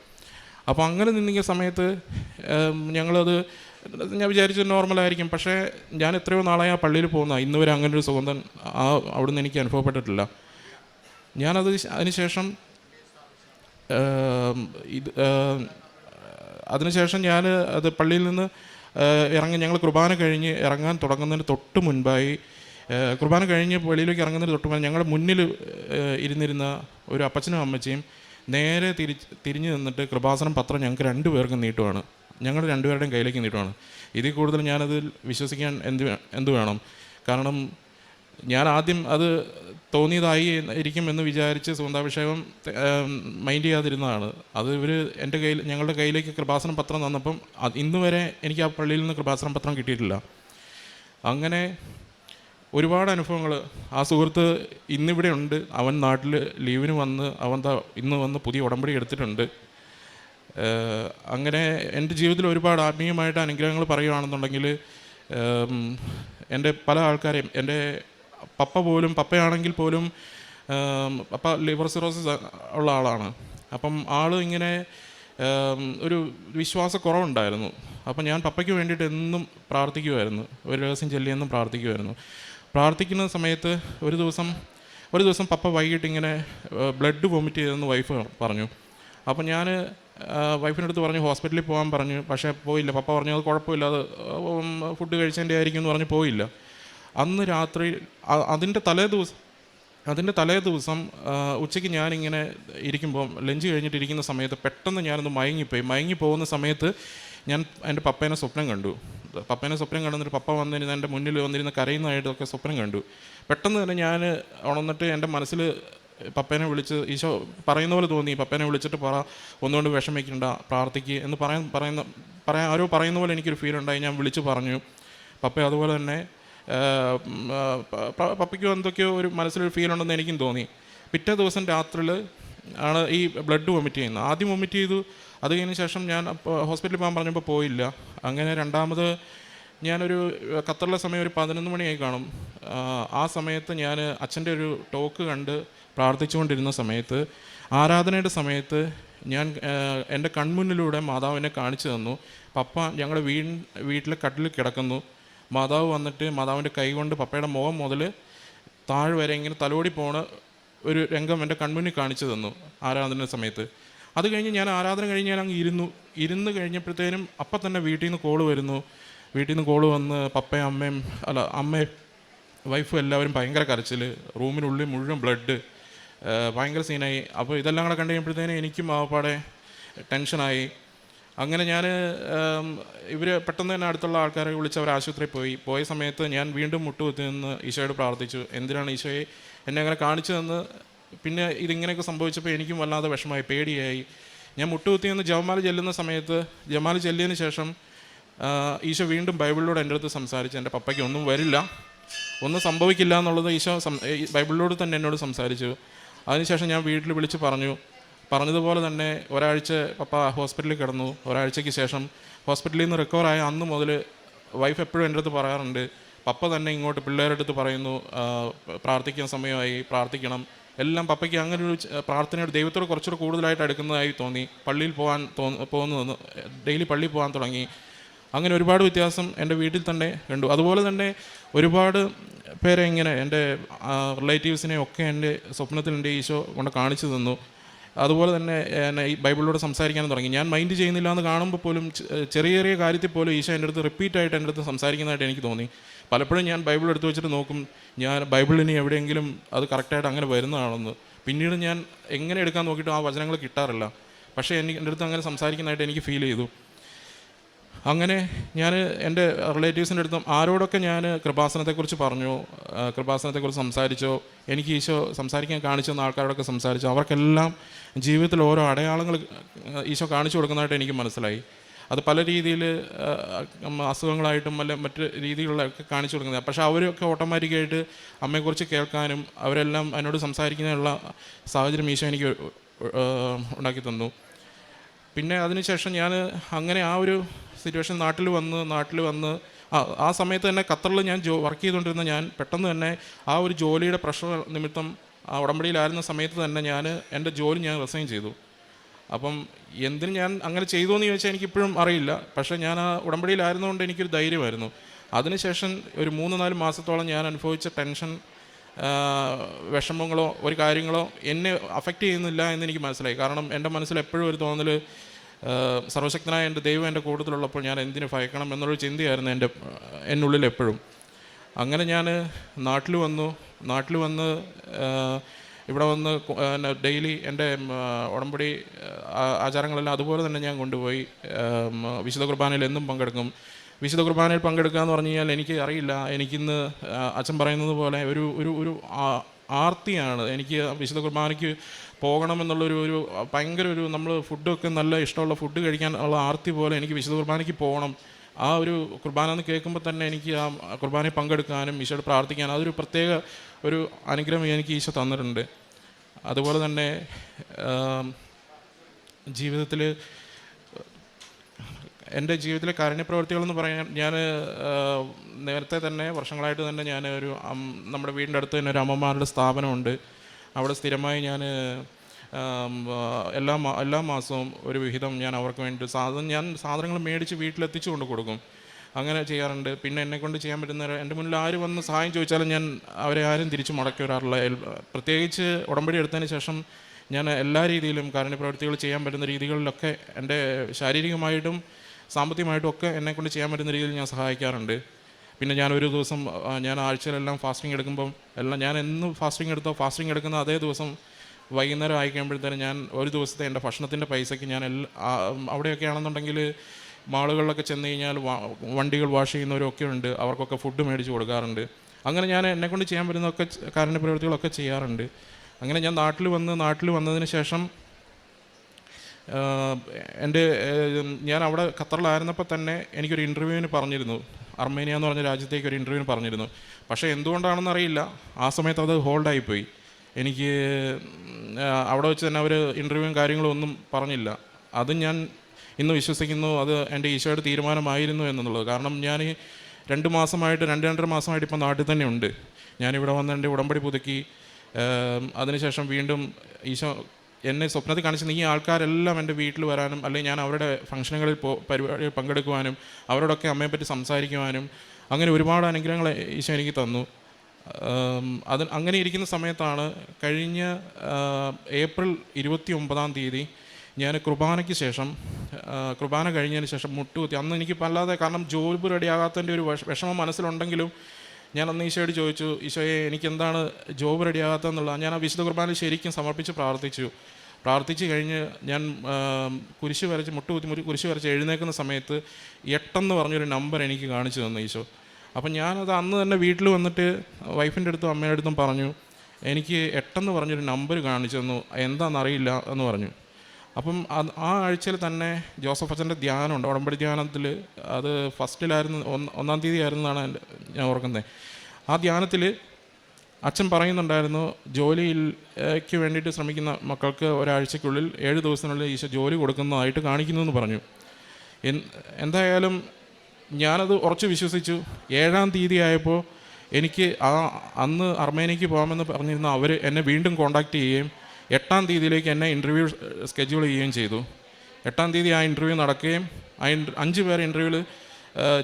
അപ്പോൾ അങ്ങനെ നിന്നിക്കുന്ന സമയത്ത് ഞങ്ങളത് ഞാൻ വിചാരിച്ചു നോർമലായിരിക്കും പക്ഷേ ഞാൻ എത്രയോ നാളായി ആ പള്ളിയിൽ പോകുന്ന ഇന്ന് വരെ അങ്ങനെ ഒരു സുഗന്ധം ആ അവിടുന്ന് എനിക്ക് അനുഭവപ്പെട്ടിട്ടില്ല. ഞാനത് അതിനുശേഷം ഇത് അതിനുശേഷം ഞാൻ അത് പള്ളിയിൽ നിന്ന് ഇറങ്ങി ഞങ്ങൾ കുർബാന കഴിഞ്ഞ് ഇറങ്ങാൻ തുടങ്ങുന്നതിന് തൊട്ട് മുൻപായി കുർബാന കഴിഞ്ഞ് പള്ളിയിലേക്ക് ഇറങ്ങുന്നതിന് തൊട്ട് മുൻപ് ഞങ്ങളുടെ മുന്നിൽ ഇരുന്നിരുന്ന ഒരു അപ്പച്ചനും അമ്മച്ചിയും നേരെ തിരി തിരിഞ്ഞു നിന്നിട്ട് കൃപാസനം പത്രം ഞങ്ങൾക്ക് രണ്ടു പേർക്കും നീട്ടുവാണ്. ഞങ്ങളുടെ രണ്ടുപേരുടെയും കയ്യിലേക്ക് നീട്ടുവാണ്. ഇതിൽ കൂടുതൽ ഞാനതിൽ വിശ്വസിക്കാൻ എന്ത് എന്ത് വേണം? കാരണം ഞാൻ ആദ്യം അത് തോന്നിയതായി ഇരിക്കും എന്ന് വിചാരിച്ച് സുഗന്ധാഭിഷേകം മൈൻഡ് ചെയ്യാതിരുന്നതാണ്. അത് ഇവർ എന്റെ കയ്യിൽ ഞങ്ങളുടെ കയ്യിലേക്ക് കൃപാസനം പത്രം തന്നപ്പം അത് ഇന്ന് വരെ എനിക്ക് ആ പള്ളിയിൽ നിന്ന് കൃപാസനം പത്രം കിട്ടിയിട്ടില്ല. അങ്ങനെ ഒരുപാട് അനുഭവങ്ങൾ ആ സുഹൃത്ത് ഇന്നിവിടെ ഉണ്ട്. അവൻ നാട്ടിൽ ലീവിന് വന്ന് അവൻ ഇന്ന് വന്ന് പുതിയ ഉടമ്പടി എടുത്തിട്ടുണ്ട്. അങ്ങനെ എന്റെ ജീവിതത്തിൽ ഒരുപാട് ആത്മീയമായിട്ട് അനുഗ്രഹങ്ങൾ പറയുകയാണെന്നുണ്ടെങ്കിൽ എന്റെ പല ആൾക്കാരെയും എന്റെ പപ്പ പോലും പപ്പയാണെങ്കിൽ പോലും പപ്പ ലിവർ സിറോസിസ് ഉള്ള ആളാണ്. അപ്പം ആൾ ഇങ്ങനെ ഒരു വിശ്വാസക്കുറവുണ്ടായിരുന്നു. അപ്പം ഞാൻ പപ്പയ്ക്ക് വേണ്ടിയിട്ട് എന്നും പ്രാർത്ഥിക്കുമായിരുന്നു ഒരു ദിവസം ചെല്ലിയെന്നും പ്രാർത്ഥിക്കുമായിരുന്നു പ്രാർത്ഥിക്കുന്ന സമയത്ത് ഒരു ദിവസം ഒരു ദിവസം പപ്പ വൈകിട്ട് ഇങ്ങനെ ബ്ലഡ് വൊമിറ്റ് ചെയ്തെന്ന് വൈഫ് പറഞ്ഞു. അപ്പം ഞാൻ വൈഫിന്റെ അടുത്ത് പറഞ്ഞു ഹോസ്പിറ്റലിൽ പോകാൻ പറഞ്ഞു. പക്ഷേ പോയില്ല. പപ്പ പറഞ്ഞു അത് കുഴപ്പമില്ല. അത് ഫുഡ് കഴിച്ചതിന്റെ ആയിരിക്കും എന്ന് പറഞ്ഞ് പോയില്ല. അന്ന് രാത്രി അതിന്റെ തലേ ദിവസം അതിന്റെ തലേ ദിവസം ഉച്ചയ്ക്ക് ഞാനിങ്ങനെ ഇരിക്കുമ്പോൾ ലഞ്ച് കഴിഞ്ഞിട്ട് ഇരിക്കുന്ന സമയത്ത് പെട്ടെന്ന് ഞാനൊന്ന് മയങ്ങിപ്പോയി. മയങ്ങി പോകുന്ന സമയത്ത് ഞാൻ എന്റെ പപ്പേനെ സ്വപ്നം കണ്ടു. പപ്പേനെ സ്വപ്നം കണ്ടെന്നിട്ട് പപ്പ വന്നിരുന്ന എന്റെ മുന്നിൽ വന്നിരുന്ന കരയുന്നതായിട്ടൊക്കെ സ്വപ്നം കണ്ടു. പെട്ടെന്ന് തന്നെ ഞാൻ ഉണർന്നിട്ട് എന്റെ മനസ്സിൽ പപ്പേനെ വിളിച്ച് ഈശോ പറയുന്ന പോലെ തോന്നി പപ്പേനെ വിളിച്ചിട്ട് പറ ഒന്നുകൊണ്ട് വിഷമിക്കണ്ട പ്രാർത്ഥിക്കുക എന്ന് പറയാൻ പറയുന്ന പറയാൻ ആരോ പറയുന്ന പോലെ എനിക്കൊരു ഫീൽ ഉണ്ടായി ഞാൻ വിളിച്ച് പറഞ്ഞു. പപ്പ അതുപോലെ തന്നെ പപ്പയ്ക്കോ എന്തൊക്കെയോ ഒരു മനസ്സിലൊരു ഫീൽ ഉണ്ടെന്ന് എനിക്കും തോന്നി. പിറ്റേ ദിവസം രാത്രിയിൽ ആണ് ഈ ബ്ലഡ് വൊമിറ്റ് ചെയ്യുന്നത്. ആദ്യം വൊമിറ്റ് ചെയ്തു അത് കഴിഞ്ഞ ശേഷം ഞാൻ ഹോസ്പിറ്റലിൽ പോകാൻ പറഞ്ഞപ്പോൾ പോയില്ല. അങ്ങനെ രണ്ടാമത് ഞാനൊരു ഖത്തറിലെ സമയം ഒരു പതിനൊന്ന് മണിയായി കാണും. ആ സമയത്ത് ഞാൻ അച്ഛന്റെ ഒരു ടോക്ക് കണ്ട് പ്രാർത്ഥിച്ചുകൊണ്ടിരുന്ന സമയത്ത് ആരാധനയുടെ സമയത്ത് ഞാൻ എന്റെ കൺമുന്നിലൂടെ മാതാവിനെ കാണിച്ചു തന്നു. പപ്പ ഞങ്ങളുടെ വീ വീട്ടിലെ കട്ടിൽ കിടക്കുന്നു. മാതാവ് വന്നിട്ട് മാതാവിന്റെ കൈ കൊണ്ട് പപ്പയുടെ മുഖം മുതൽ താഴെ വരെ ഇങ്ങനെ തലോടി പോണ ഒരു രംഗം എന്റെ കൺമുന്നിൽ കാണിച്ചു തന്നു ആരാധന സമയത്ത്. അത് കഴിഞ്ഞ് ഞാൻ ആരാധന കഴിഞ്ഞ് ഞാൻ അങ്ങ് ഇരുന്നു. ഇരുന്ന് കഴിഞ്ഞപ്പോഴത്തേനും അപ്പം തന്നെ വീട്ടിൽ നിന്ന് കോൾ വരുന്നു. വീട്ടിൽ നിന്ന് കോൾ വന്ന് പപ്പയും അമ്മയും അല്ല അമ്മയും വൈഫും എല്ലാവരും ഭയങ്കര കരച്ചിൽ റൂമിനുള്ളിൽ മുഴുവൻ ബ്ലഡ്. ഭയങ്കര സീനായി. അപ്പോൾ ഇതെല്ലാം കൂടെ കണ്ടു കഴിയുമ്പോഴത്തേനും എനിക്കും ആപ്പാടെ ടെൻഷനായി. അങ്ങനെ ഞാൻ ഇവർ പെട്ടെന്ന് തന്നെ അടുത്തുള്ള ആൾക്കാരെ വിളിച്ച് അവർ ആശുപത്രിയിൽ പോയി. പോയ സമയത്ത് ഞാൻ വീണ്ടും മുട്ടുകുത്തി നിന്ന് ഈശോയോട് പ്രാർത്ഥിച്ചു. എന്തിനാണ് ഈശോയെ എന്നെ അങ്ങനെ കാണിച്ചു തന്ന്? പിന്നെ ഇതിങ്ങനെയൊക്കെ സംഭവിച്ചപ്പോൾ എനിക്കും വല്ലാതെ വിഷമമായി പേടിയായി. ഞാൻ മുട്ടുകുത്തി നിന്ന് ജവമാല ചെല്ലുന്ന സമയത്ത് ജമാല ചെല്ലിയതിന് ശേഷം ഈശോ വീണ്ടും ബൈബിളിലൂടെ എന്റെ അടുത്ത് സംസാരിച്ച്. എന്റെ പപ്പയ്ക്ക് ഒന്നും വരില്ല. ഒന്നും സംഭവിക്കില്ല എന്നുള്ളത് ഈശോ ബൈബിളിലൂടെ തന്നെ എന്നോട് സംസാരിച്ചു. അതിനുശേഷം ഞാൻ വീട്ടിൽ വിളിച്ച് പറഞ്ഞു. പറഞ്ഞതുപോലെ തന്നെ ഒരാഴ്ച പപ്പ ഹോസ്പിറ്റലിൽ കിടന്നു. ഒരാഴ്ചയ്ക്ക് ശേഷം ഹോസ്പിറ്റലിൽ നിന്ന് റിക്കവർ ആയ അന്ന് മുതൽ വൈഫ് എപ്പോഴും എന്റെ അടുത്ത് പറയാറുണ്ട്. പപ്പ തന്നെ ഇങ്ങോട്ട് പിള്ളേരുടെ അടുത്ത് പറയുന്നു പ്രാർത്ഥിക്കാൻ സമയമായി പ്രാർത്ഥിക്കണം. എല്ലാം പപ്പയ്ക്ക് അങ്ങനെ ഒരു പ്രാർത്ഥനയോട് ദൈവത്തോട് കുറച്ചുകൂടെ കൂടുതലായിട്ട് അടുക്കുന്നതായി തോന്നി. പള്ളിയിൽ പോകാൻ തോന്നു ഡെയിലി പള്ളിയിൽ പോകാൻ തുടങ്ങി. അങ്ങനെ ഒരുപാട് വ്യത്യാസം എന്റെ വീട്ടിൽ തന്നെ കണ്ടു. അതുപോലെ തന്നെ ഒരുപാട് പേരെ ഇങ്ങനെ എന്റെ റിലേറ്റീവ്സിനെ ഒക്കെ എന്റെ സ്വപ്നത്തിൽ എന്റെ ഈശോ കൊണ്ട് കാണിച്ചു തന്നു. അതുപോലെ തന്നെ എന്നെ ഈ ബൈബിളിലൂടെ സംസാരിക്കാൻ തുടങ്ങി. ഞാൻ മൈൻഡ് ചെയ്യുന്നില്ല എന്ന് കാണുമ്പോൾ പോലും ചെറിയ ചെറിയ കാര്യത്തിൽ പോലും ഈശോ എന്റെ അടുത്ത് റിപ്പീറ്റായിട്ട് എന്റെ അടുത്ത് സംസാരിക്കുന്നതായിട്ട് എനിക്ക് തോന്നി. പലപ്പോഴും ഞാൻ ബൈബിൾ എടുത്ത് വെച്ചിട്ട് നോക്കും ഞാൻ ബൈബിളിന് എവിടെയെങ്കിലും അത് കറക്റ്റായിട്ട് അങ്ങനെ വരുന്നതാണെന്ന്. പിന്നീട് ഞാൻ എങ്ങനെ എടുക്കാൻ നോക്കിയിട്ട് ആ വചനങ്ങൾ കിട്ടാറില്ല. പക്ഷേ എനിക്ക് എന്റെ അടുത്ത് അങ്ങനെ സംസാരിക്കുന്നതായിട്ട് എനിക്ക് ഫീൽ ചെയ്തു. അങ്ങനെ ഞാൻ എന്റെ റിലേറ്റീവ്സിന്റെ അടുത്തും ആരോടൊക്കെ ഞാൻ കൃപാസനത്തെക്കുറിച്ച് പറഞ്ഞു കൃപാസനത്തെക്കുറിച്ച് സംസാരിച്ചോ എനിക്ക് ഈശോ സംസാരിക്കാൻ കാണിച്ചു തന്ന ആൾക്കാരോടൊക്കെ സംസാരിച്ചു അവർക്കെല്ലാം ജീവിതത്തിൽ ഓരോ അടയാളങ്ങൾ ഈശോ കാണിച്ചു കൊടുക്കുന്നതായിട്ട് എനിക്ക് മനസ്സിലായി. അത് പല രീതിയിൽ അസുഖങ്ങളായിട്ടും അല്ല മറ്റ് രീതികളിലൊക്കെ കാണിച്ചു കൊടുക്കുന്നത്. പക്ഷേ അവരൊക്കെ ഓട്ടോമാറ്റിക്കായിട്ട് അമ്മയെക്കുറിച്ച് കേൾക്കാനും അവരെല്ലാം എന്നോട് സംസാരിക്കുന്നതിനുള്ള സാഹചര്യം ഈശോ എനിക്ക് ഉണ്ടാക്കി തന്നു. പിന്നെ അതിനുശേഷം ഞാൻ അങ്ങനെ ആ ഒരു സിറ്റുവേഷൻ നാട്ടിൽ വന്ന് നാട്ടിൽ വന്ന് ആ സമയത്ത് തന്നെ ഖത്തറിൽ ഞാൻ ജോ വർക്ക് ചെയ്തുകൊണ്ടിരുന്ന ഞാൻ പെട്ടെന്ന് തന്നെ ആ ഒരു ജോലിയുടെ പ്രഷർ നിമിത്തം ആ ഉടമ്പടിയിലായിരുന്ന സമയത്ത് തന്നെ ഞാൻ എന്റെ ജോലി ഞാൻ റിസൈൻ ചെയ്തു. അപ്പം എന്തിന് ഞാൻ അങ്ങനെ ചെയ്തു എന്ന് ചോദിച്ചാൽ എനിക്കിപ്പോഴും അറിയില്ല. പക്ഷേ ഞാൻ ആ ഉടമ്പടിയിലായിരുന്നതുകൊണ്ട് എനിക്കൊരു ധൈര്യമായിരുന്നു. അതിനുശേഷം ഒരു മൂന്ന് നാല് മാസത്തോളം ഞാൻ അനുഭവിച്ച ടെൻഷൻ വിഷമങ്ങളോ ഒരു കാര്യങ്ങളോ എന്നെ അഫക്റ്റ് ചെയ്യുന്നില്ല എന്ന് എനിക്ക് മനസ്സിലായി. കാരണം എന്റെ മനസ്സിൽ എപ്പോഴും ഒരു തോന്നൽ സർവശക്തനായ എന്റെ ദൈവം എന്റെ കൂട്ടത്തിലുള്ളപ്പോൾ ഞാൻ എന്തിനു ഭയക്കണം എന്നുള്ളൊരു ചിന്തയായിരുന്നു എന്റെ എന്നുള്ളിൽ എപ്പോഴും. അങ്ങനെ ഞാൻ നാട്ടിൽ വന്നു. നാട്ടിൽ വന്ന് ഇവിടെ വന്ന് ഡെയിലി എന്റെ ഉടമ്പടി ആചാരങ്ങളെല്ലാം അതുപോലെ തന്നെ ഞാൻ കൊണ്ടുപോയി. വിശുദ്ധ കുർബാനയിൽ എന്നും പങ്കെടുക്കും. വിശുദ്ധ കുർബാനയിൽ പങ്കെടുക്കുക എന്ന് പറഞ്ഞു കഴിഞ്ഞാൽ എനിക്ക് അറിയില്ല. എനിക്കിന്ന് അച്ഛൻ പറയുന്നത് പോലെ ഒരു ഒരു ഒരു ആർത്തിയാണ്. എനിക്ക് വിശുദ്ധ കുർബാനയ്ക്ക് പോകണമെന്നുള്ളൊരു ഒരു ഭയങ്കര ഒരു നമ്മൾ ഫുഡൊക്കെ നല്ല ഇഷ്ടമുള്ള ഫുഡ് കഴിക്കാൻ ഉള്ള ആർത്തി പോലെ എനിക്ക് വിശുദ്ധ കുർബാനയ്ക്ക് പോകണം. ആ ഒരു കുർബാന എന്ന് കേൾക്കുമ്പോൾ തന്നെ എനിക്ക് ആ കുർബാനയിൽ പങ്കെടുക്കാനും ഈശോയോട് പ്രാർത്ഥിക്കാനും അതൊരു പ്രത്യേക ഒരു അനുഗ്രഹം എനിക്ക് ഈശോ തന്നിട്ടുണ്ട്. അതുപോലെ തന്നെ ജീവിതത്തിൽ എന്റെ ജീവിതത്തിലെ കാരുണ്യപ്രവർത്തികളെന്ന് പറയാൻ ഞാൻ നേരത്തെ തന്നെ വർഷങ്ങളായിട്ട് തന്നെ ഞാൻ ഒരു നമ്മുടെ വീടിന്റെ അടുത്ത് തന്നെ ഒരു അമ്മമാരുടെ സ്ഥാപനമുണ്ട്. അവിടെ സ്ഥിരമായി ഞാൻ എല്ലാ എല്ലാ മാസവും ഒരു വിഹിതം ഞാൻ അവർക്ക് വേണ്ടി സാധനം ഞാൻ സാധനങ്ങൾ മേടിച്ച് വീട്ടിലെത്തിച്ചു കൊണ്ട് കൊടുക്കും. അങ്ങനെ ചെയ്യാറുണ്ട്. പിന്നെ എന്നെക്കൊണ്ട് ചെയ്യാൻ പറ്റുന്ന എന്റെ മുന്നിൽ ആര് വന്ന് സഹായം ചോദിച്ചാലും ഞാൻ അവരെ ആരും തിരിച്ചു മുടക്കി വരാറില്ല. പ്രത്യേകിച്ച് ഉടമ്പടി എടുത്തതിന് ശേഷം ഞാൻ എല്ലാ രീതിയിലും കാരുണ്യ പ്രവൃത്തികൾ ചെയ്യാൻ പറ്റുന്ന രീതികളിലൊക്കെ എന്റെ ശാരീരികമായിട്ടും സാമ്പത്തികമായിട്ടും ഒക്കെ എന്നെക്കൊണ്ട് ചെയ്യാൻ പറ്റുന്ന രീതിയിൽ ഞാൻ സഹായിക്കാറുണ്ട്. പിന്നെ ഞാൻ ഒരു ദിവസം ഞാൻ ആഴ്ചയിലെല്ലാം ഫാസ്റ്റിംഗ് എടുക്കുമ്പം എല്ലാം ഞാൻ എന്ന് ഫാസ്റ്റിംഗ് എടുത്തോ ഫാസ്റ്റിംഗ് എടുക്കുന്ന അതേ ദിവസം വൈകുന്നേരം ആയി ഞാൻ ഒരു ദിവസത്തെ എന്റെ ഭക്ഷണത്തിന്റെ പൈസയ്ക്ക് ഞാൻ എല്ലാ അവിടെയൊക്കെ ആണെന്നുണ്ടെങ്കിൽ മാളുകളിലൊക്കെ ചെന്ന് കഴിഞ്ഞാൽ വണ്ടികൾ വാഷ് ചെയ്യുന്നവരൊക്കെ ഉണ്ട് അവർക്കൊക്കെ ഫുഡ് മേടിച്ച് കൊടുക്കാറുണ്ട്. അങ്ങനെ ഞാൻ എന്നെക്കൊണ്ട് ചെയ്യാൻ പറ്റുന്നതൊക്കെ കാരുണ്യ പ്രവൃത്തികളൊക്കെ ചെയ്യാറുണ്ട്. അങ്ങനെ ഞാൻ നാട്ടിൽ വന്ന് നാട്ടിൽ വന്നതിന് ശേഷം എന്റെ ഞാൻ അവിടെ ഖത്തറിലായിരുന്നപ്പോൾ തന്നെ എനിക്കൊരു ഇന്റർവ്യൂവിന് പറഞ്ഞിരുന്നു. അർമേനിയ എന്ന് പറഞ്ഞ രാജ്യത്തേക്ക് ഒരു ഇന്റർവ്യൂവിന് പറഞ്ഞിരുന്നു. പക്ഷേ എന്തുകൊണ്ടാണെന്ന് അറിയില്ല. ആ സമയത്ത് അത് ഹോൾഡായിപ്പോയി എനിക്ക് അവിടെ വെച്ച് തന്നെ അവർ ഇന്റർവ്യൂവും കാര്യങ്ങളും ഒന്നും പറഞ്ഞില്ല. അത് ഞാൻ ഇന്ന് വിശ്വസിക്കുന്നു. അത് എന്റെ ഈശോയുടെ തീരുമാനമായിരുന്നു എന്നുള്ളത്. കാരണം ഞാൻ രണ്ട് മാസമായിട്ട് രണ്ട് രണ്ടര മാസമായിട്ട് ഇപ്പം നാട്ടിൽ തന്നെ ഉണ്ട്. ഞാനിവിടെ വന്ന് എന്റെ ഉടമ്പടി പുതുക്കി. അതിനുശേഷം വീണ്ടും ഈശോ എന്നെ സ്വപ്നത്തിൽ കാണിച്ച ഈ ആൾക്കാരെല്ലാം എന്റെ വീട്ടിൽ വരാനും അല്ലെങ്കിൽ ഞാൻ അവരുടെ ഫംഗ്ഷനുകളിൽ പോ പരിപാടി പങ്കെടുക്കുവാനും അവരോടൊക്കെ അമ്മയെപ്പറ്റി സംസാരിക്കുവാനും അങ്ങനെ ഒരുപാട് അനുഗ്രഹങ്ങൾ ഈശോ എനിക്ക് തന്നു. അത് അങ്ങനെ ഇരിക്കുന്ന സമയത്താണ് കഴിഞ്ഞ ഏപ്രിൽ ഇരുപത്തി ഒമ്പതാം തീയതി ഞാൻ കുർബാനയ്ക്ക് ശേഷം കുർബാന കഴിഞ്ഞതിന് ശേഷം മുട്ടുകുത്തി. അന്ന് എനിക്ക് വല്ലാതെ കാരണം ജോബ് റെഡിയാകാത്തതിന്റെ ഒരു വിഷമം മനസ്സിലുണ്ടെങ്കിലും ഞാൻ അന്ന് ഈശോയോട് ചോദിച്ചു ഈശോയെ എനിക്ക് എന്താണ് ജോബ് റെഡിയാകാത്തതെന്നുള്ളത്? ഞാൻ ആ വിശുദ്ധ കുർബാന ശരിക്കും സമർപ്പിച്ച് പ്രാർത്ഥിച്ചു. പ്രാർത്ഥിച്ചു കഴിഞ്ഞ് ഞാൻ കുരിശ് വരച്ച് മുട്ടുകുത്തി കുരിശ് വരച്ച് എഴുന്നേക്കുന്ന സമയത്ത് എട്ടെന്ന് പറഞ്ഞൊരു നമ്പർ എനിക്ക് കാണിച്ചു തന്നു ഈശോ. അപ്പം ഞാനത് അന്ന് തന്നെ വീട്ടിൽ വന്നിട്ട് വൈഫിന്റെ അടുത്തും അമ്മയുടെ അടുത്തും പറഞ്ഞു എനിക്ക് എട്ടെന്ന് പറഞ്ഞൊരു നമ്പർ കാണിച്ചു തന്നു. എന്താണെന്നറിയില്ല എന്ന് പറഞ്ഞു. അപ്പം ആ ആഴ്ചയിൽ തന്നെ ജോസഫ് അച്ഛന്റെ ധ്യാനമുണ്ട്. ഉടമ്പടി ധ്യാനത്തിൽ അത് ഫസ്റ്റിലായിരുന്നു ഒന്ന് ഒന്നാം തീയതി ആയിരുന്നാണ് എന്റെ ഞാൻ ഓർക്കുന്നത്. ആ ധ്യാനത്തിൽ അച്ഛൻ പറയുന്നുണ്ടായിരുന്നു ജോലിയിലേക്ക് വേണ്ടിയിട്ട് ശ്രമിക്കുന്ന മക്കൾക്ക് ഒരാഴ്ചയ്ക്കുള്ളിൽ ഏഴ് ദിവസത്തിനുള്ളിൽ ഈശോ ജോലി കൊടുക്കുന്നതായിട്ട് കാണിക്കുന്നു എന്ന് പറഞ്ഞു എന്തായാലും ഞാനത് ഉറച്ചു വിശ്വസിച്ചു. ഏഴാം തീയതി ആയപ്പോൾ എനിക്ക് ആ അന്ന് അർമേനിയക്ക് പോകാമെന്ന് പറഞ്ഞിരുന്ന അവർ എന്നെ വീണ്ടും കോണ്ടാക്ട് ചെയ്യുകയും എട്ടാം തീയതിയിലേക്ക് എന്നെ ഇന്റർവ്യൂ സ്കെഡ്യൂൾ ചെയ്യുകയും ചെയ്തു. എട്ടാം തീയതി ആ ഇന്റർവ്യൂ നടക്കുകയും ആ അഞ്ച് പേർ ഇന്റർവ്യൂവിൽ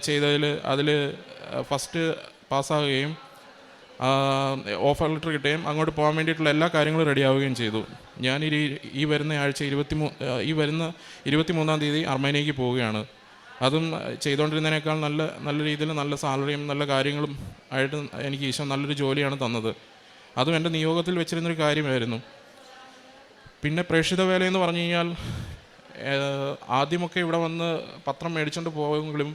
ചെയ്തതിൽ അതിൽ ഫസ്റ്റ് പാസ്സാകുകയും ഓഫർ ലെറ്റർ കിട്ടുകയും അങ്ങോട്ട് പോകാൻ വേണ്ടിയിട്ടുള്ള എല്ലാ കാര്യങ്ങളും റെഡിയാവുകയും ചെയ്തു. ഞാൻ ഈ ഈ വരുന്ന ആഴ്ച ഇരുപത്തി ഈ വരുന്ന ഇരുപത്തി മൂന്നാം തീയതി അർമേനിയയ്ക്ക് പോവുകയാണ്. അതും ചെയ്തുകൊണ്ടിരുന്നതിനേക്കാൾ നല്ല നല്ല രീതിയിൽ നല്ല സാലറിയും നല്ല കാര്യങ്ങളും ആയിട്ട് എനിക്ക് ഈശോ നല്ലൊരു ജോലിയാണ് തന്നത്. അതും എന്റെ നിയോഗത്തിൽ വെച്ചിരുന്നൊരു കാര്യമായിരുന്നു. പിന്നെ പ്രേക്ഷിത വേല എന്ന് പറഞ്ഞു കഴിഞ്ഞാൽ ആദ്യമൊക്കെ ഇവിടെ വന്ന് പത്രം മേടിച്ചുകൊണ്ട് പോകുമെങ്കിലും